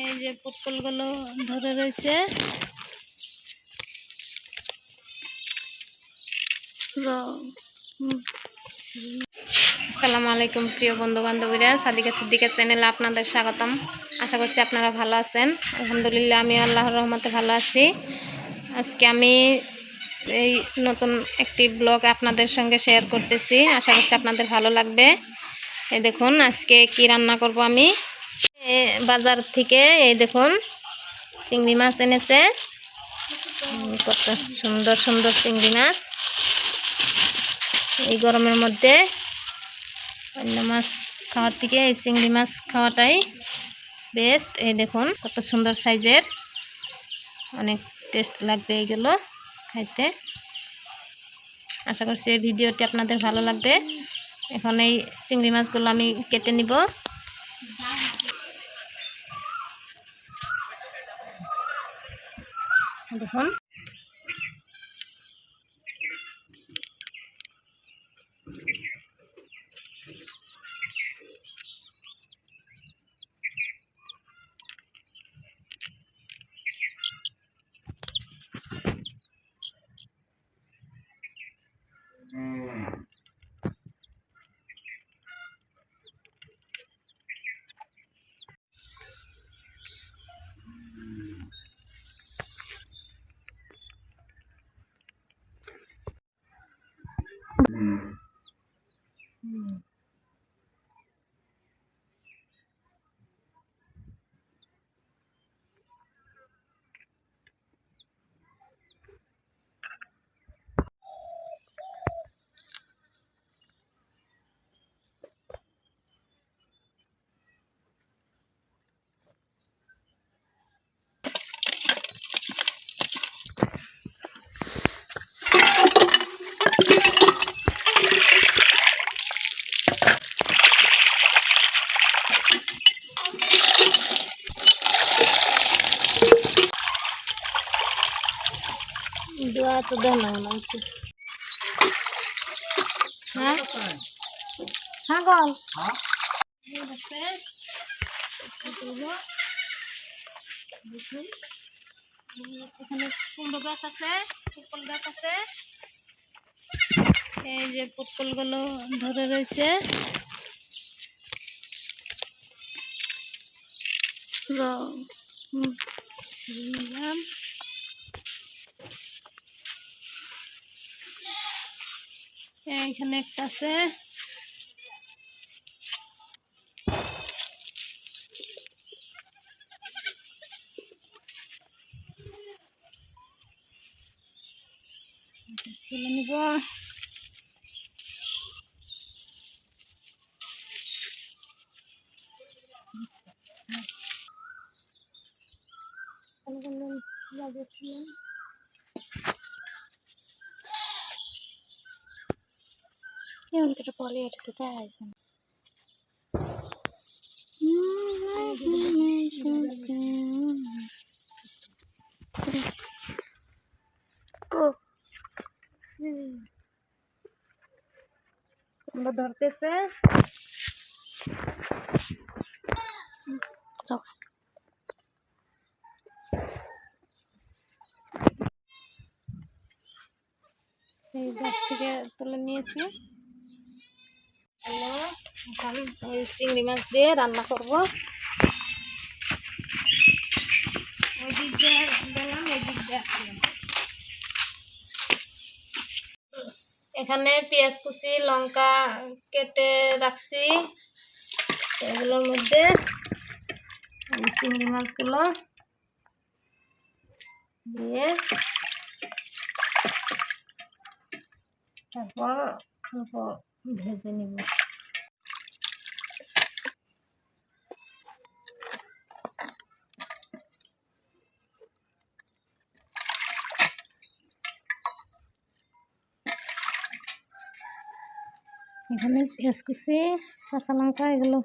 এই যে পুতুলগুলো ধরে রয়েছে। আসসালামু আলাইকুম, প্রিয় বন্ধু বান্ধবীরা সাদিকা সিদ্দিকা চ্যানেলে আপনাদের স্বাগতম। আশা করছি আপনারা ভালো আছেন। আলহামদুলিল্লাহ আমি আল্লাহর রহমতে ভালো আছি। আজকে আমি এই নতুন একটি ব্লগ আপনাদের সঙ্গে শেয়ার করতেছি। আশা করছি আপনাদের ভালো লাগবে। এই দেখুন, আজকে কি রান্না করব আমি? বাজার থেকে এই দেখুন চিংড়ি মাছ এনেছে। কত সুন্দর সুন্দর চিংড়ি মাছ। এই গরমের মধ্যে অন্য মাছ খাওয়ার থেকে এই চিংড়ি মাছ খাওয়াটাই বেস্ট এই দেখুন কত সুন্দর সাইজের। অনেক টেস্ট লাগবে এইগুলো খাইতে। আশা করছি এই ভিডিওটি আপনাদের ভালো লাগবে। এখন এই চিংড়ি মাছগুলো আমি কেটে নিব। দেখুন Mm-hmm. তো দেন হচ্ছে হ্যাঁ? হ্যাঁ গাছ আছে পুটকল গাছ আছে। এই যে পুটকলগুলো ধরে রয়েছে। র- এইখানে একটা আছে। তুলে নিব। লাগিয়েছিলাম এটেছে তাই আছে আমরা ধরতেছে এই গাছ থেকে তুলে নিয়েছি এখন ওই চিংড়ি মাছ দিয়ে রান্না করব। এখানে পেঁয়াজ কুচি, লঙ্কা কেটে রাখছি। এগুলোর মধ্যে চিংড়ি মাছগুলো দিয়ে তারপর ভেজে নিব। এখানে পেঁয়াজ কুচি কাঁচা লঙ্কা এগুলো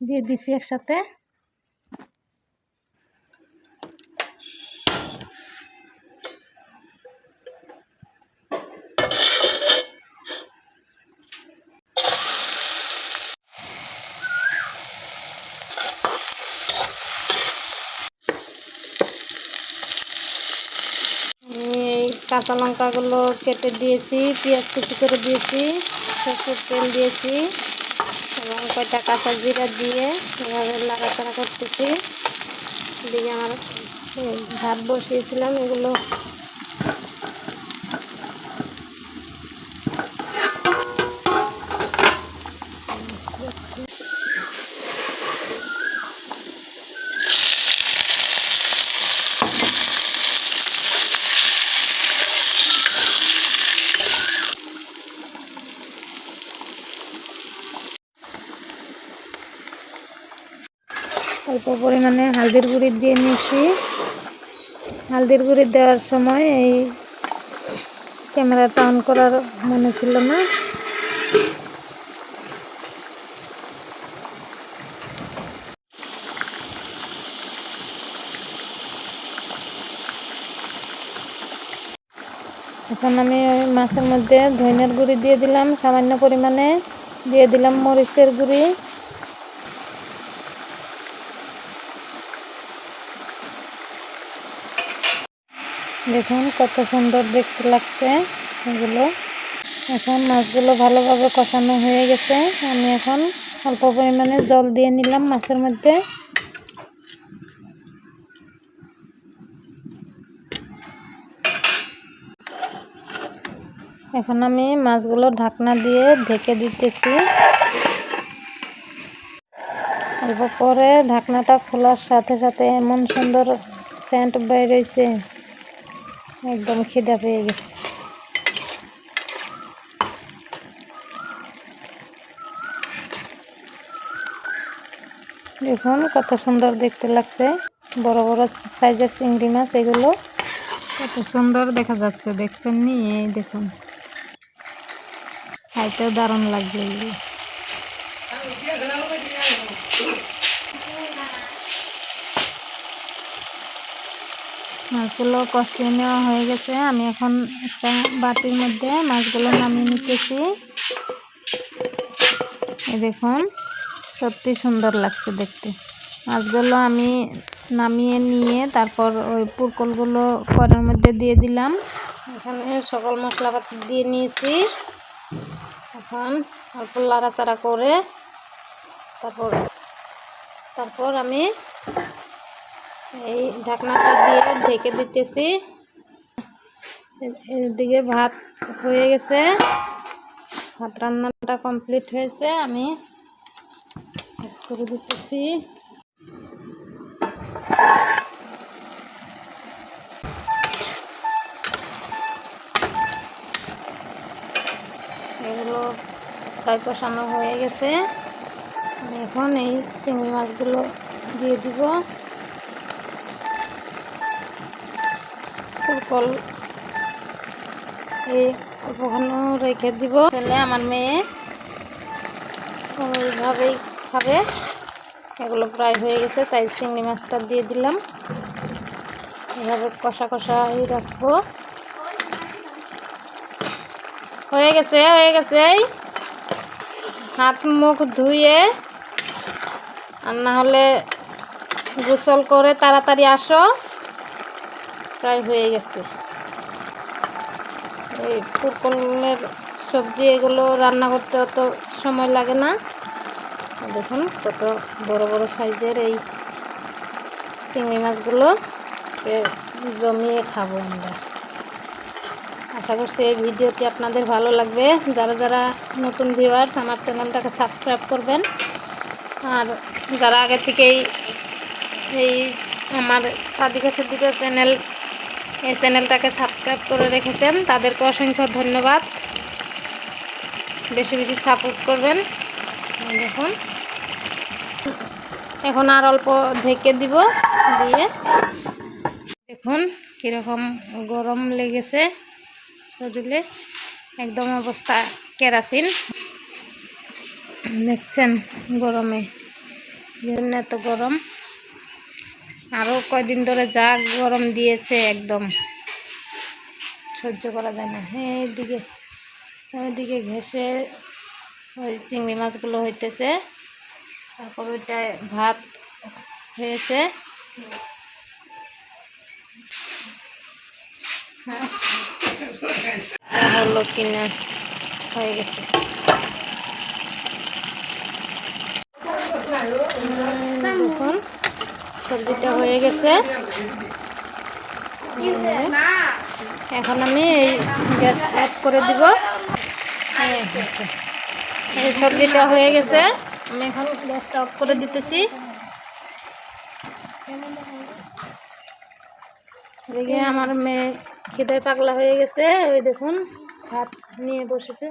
দিয়ে দিছি একসাথে। কাঁচা লঙ্কাগুলো কেটে দিয়েছি পেঁয়াজ কুচি করে দিয়েছি। সরষের তেল দিয়েছি এবং কয়টা কাঁচা জিরা দিয়ে এভাবে লাগাচাড়া করতেছি। দিয়ে আমার ভাত বসিয়েছিলাম, এগুলো অল্প পরিমাণে হালদির গুঁড়ি দিয়ে নিয়েছি হালদির গুঁড়ি দেওয়ার সময় এই ক্যামেরাটা অন করার মনে ছিল না। এখন আমি মাছের মধ্যে ধনিয়ার গুঁড়ি দিয়ে দিলাম, সামান্য পরিমাণে দিয়ে দিলাম মরিচের গুঁড়ি। দেখুন কত সুন্দর দেখতে লাগছে এগুলো। এখন মাছগুলো ভালোভাবে কষানো হয়ে গেছে। আমি এখন অল্প পরিমাণে জল দিয়ে নিলাম মাছের মধ্যে। এখন আমি মাছগুলো ঢাকনা দিয়ে ঢেকে দিতেছি। অল্প পরে ঢাকনাটা খোলার সাথে সাথে এমন সুন্দর সেন্ট বের হয়েছে একদম খিদা পেয়ে গেছে। দেখুন কত সুন্দর দেখতে লাগছে। বড় বড় সাইজের চিংড়ি মাছ এগুলো। কত সুন্দর দেখা যাচ্ছে, দেখছেন নি? এই দেখুন। খাইতেও দারুণ লাগবে এগুলো। মাছগুলো কষিয়ে নেওয়া হয়ে গেছে। আমি এখন একটা বাটির মধ্যে মাছগুলো নামিয়ে নিতেছি। এই দেখুন, সত্যি সুন্দর লাগছে দেখতে। মাছগুলো আমি নামিয়ে নিয়ে তারপর ওই পুরকলগুলো কড়ার মধ্যে দিয়ে দিলাম। এখানে সকল মশলাপাতি দিয়ে নিয়েছি। এখন অল্প লাড়াচাড়া করে তারপর তারপর আমি এই ঢাকনাটা দিয়ে ঢেকে দিতেছি। এদিকে ভাত হয়ে গেছে। ভাত রান্নাটা কমপ্লিট হয়েছে, আমি করে দিতেছি। এগুলো প্রায় কষানো হয়ে গেছে। আমি এখন এই চিংড়ি মাছগুলো দিয়ে দিব। ফুলকল অল্পখানো রেখে দিব। ছেলে আমার মেয়ে ওইভাবেই খাবে। এগুলো প্রায় হয়ে গেছে, তাই চিংড়ি মাছটা দিয়ে দিলাম। এভাবে কষা কষাই রাখব। হয়ে গেছে হয়ে গেছে হাত মুখ ধুয়ে আর না হলে গোসল করে তাড়াতাড়ি আসো। প্রায় হয়ে গেছে। এই পুরকলের সবজি এগুলো রান্না করতে অত সময় লাগে না। দেখুন কত বড় বড় সাইজের এই চিংড়ি মাছগুলো জমিয়ে খাব আমরা। আশা করছি এই ভিডিওটি আপনাদের ভালো লাগবে। যারা যারা নতুন ভিউয়ার্স আমার চ্যানেলটাকে সাবস্ক্রাইব করবেন। আর যারা আগে থেকেই এই আমার সাদিকা সাদিকা চ্যানেল এই চ্যানেলটাকে সাবস্ক্রাইব করে রেখেছেন, তাদেরকে অসংখ্য ধন্যবাদ। বেশি বেশি সাপোর্ট করবেন। দেখুন। এখন আর অল্প ঢেকে দিব, দিয়ে। দেখুন কীরকম গরম লেগেছে। শরীরে একদম অবস্থা কেরাসিন। দেখছেন গরমে। এত গরম। আরও কয়দিন ধরে যা গরম দিয়েছে একদম। সহ্য করা যায় না। হ্যাঁ এইদিকে ওইদিকে ঘেসে ওই চিংড়ি মাছগুলো হইতেছে। তারপর ওইটায় ভাত হয়েছে। হ্যাঁ। এটা হলো কিনা হয়ে গেছে উম, দেখুন সবজিটা হয়ে গেছে। এখন আমি এই গ্যাস অফ করে দিব। এই সবজিটা হয়ে গেছে। আমি এখন গ্যাসটা অফ করে দিতেছি। এদিকে আমার মেয়ে খিদে পাগলা হয়ে গেছে। ওই দেখুন, ভাত নিয়ে বসেছে।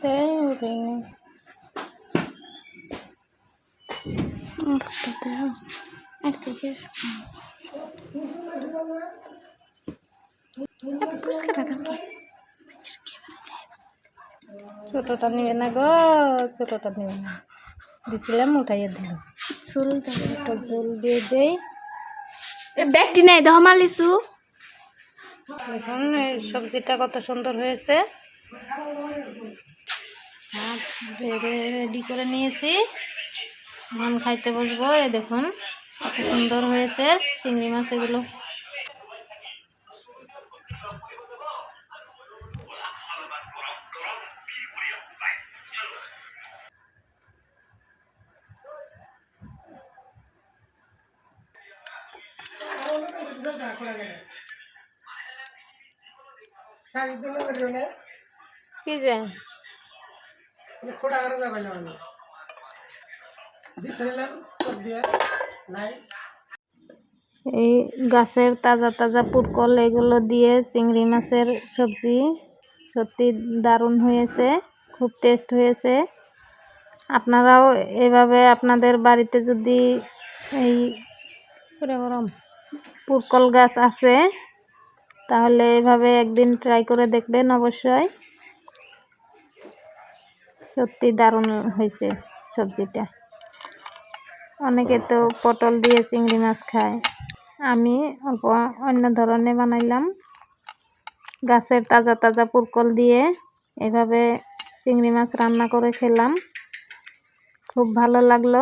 তাই আজকে ছোটটা নিবে না গো ছোটটা নিবে না। দিছিলাম উঠাইয়া দিল। ঝোল একটা ঝোল দিয়ে দেই। ব্যাগটি নাই দেহ মালিছু দেখুন এই সবজিটা কত সুন্দর হয়েছে। রেডি করে নিয়েছি। এখন খাইতে বসবো এই দেখুন কত সুন্দর হয়েছে চিংড়ি মাছ এগুলো। কি যে? এই গাছের তাজা তাজা পুরকল এগুলো দিয়ে চিংড়ি মাছের সবজি সত্যি দারুণ হয়েছে খুব টেস্ট হয়েছে। আপনারাও এভাবে আপনাদের বাড়িতে যদি এই গরম পুরকল গাছ আছে তাহলে এভাবে একদিন ট্রাই করে দেখবেন অবশ্যই। সত্যি দারুণ হয়েছে সবজিটা। অনেকে তো পটল দিয়ে চিংড়ি মাছ খায়। আমি অল্প অন্য ধরনের বানাইলাম। গাছের তাজা তাজা পুরকল দিয়ে এভাবে চিংড়ি মাছ রান্না করে খেলাম। খুব ভালো লাগল।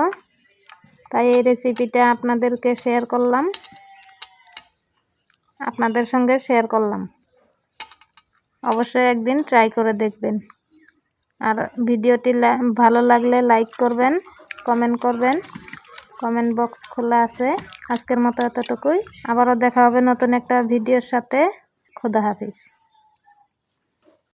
তাই এই রেসিপিটা আপনাদেরকে শেয়ার করলাম। আপনাদের সঙ্গে শেয়ার করলাম। অবশ্যই একদিন ট্রাই করে দেখবেন। আর ভিডিওটি ভালো লাগলে লাইক করবেন কমেন্ট করবেন। কমেন্ট বক্স খোলা আছে। আজকের মতো এতটুকুই। আবারও দেখা হবে নতুন একটা ভিডিওর সাথে। খোদা হাফিজ।